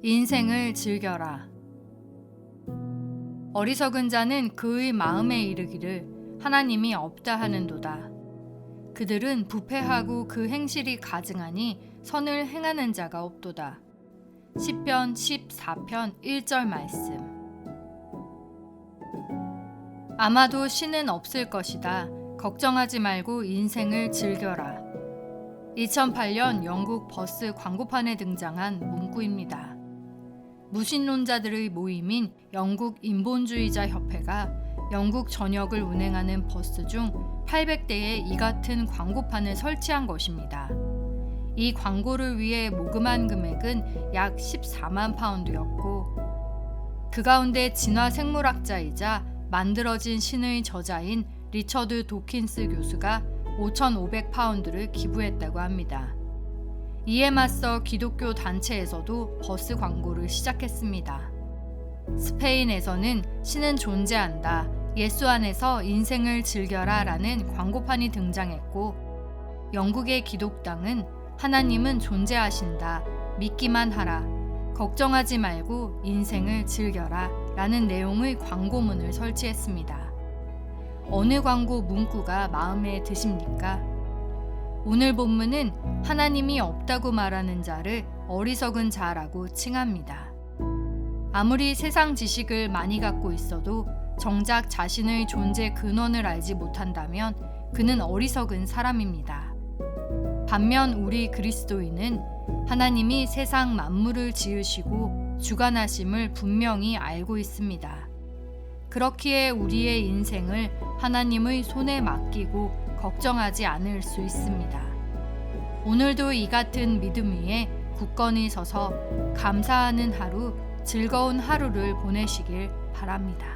인생을 즐겨라. 어리석은 자는 그의 마음에 이르기를 하나님이 없다 하는도다. 그들은 부패하고 그 행실이 가증하니 선을 행하는 자가 없도다. 시편 14편 1절 말씀. 아마도 신은 없을 것이다. 걱정하지 말고 인생을 즐겨라. 2008년 영국 버스 광고판에 등장한 문구입니다. 무신론자들의 모임인 영국 인본주의자 협회가 영국 전역을 운행하는 버스 중 800대의 이 같은 광고판을 설치한 것입니다. 이 광고를 위해 모금한 금액은 약 14만 파운드였고 그 가운데 진화 생물학자이자 만들어진 신의 저자인 리처드 도킨스 교수가 5,500 파운드를 기부했다고 합니다. 이에 맞서 기독교 단체에서도 버스 광고를 시작했습니다. 스페인에서는 신은 존재한다. 예수 안에서 인생을 즐겨라 라는 광고판이 등장했고, 영국의 기독당은 하나님은 존재하신다. 믿기만 하라. 걱정하지 말고 인생을 즐겨라 라는 내용의 광고문을 설치했습니다. 어느 광고 문구가 마음에 드십니까? 오늘 본문은 하나님이 없다고 말하는 자를 어리석은 자라고 칭합니다. 아무리 세상 지식을 많이 갖고 있어도 정작 자신의 존재 근원을 알지 못한다면 그는 어리석은 사람입니다. 반면 우리 그리스도인은 하나님이 세상 만물을 지으시고 주관하심을 분명히 알고 있습니다. 그렇기에 우리의 인생을 하나님의 손에 맡기고 걱정하지 않을 수 있습니다. 오늘도 이 같은 믿음 위에 굳건히 서서 감사하는 하루, 즐거운 하루를 보내시길 바랍니다.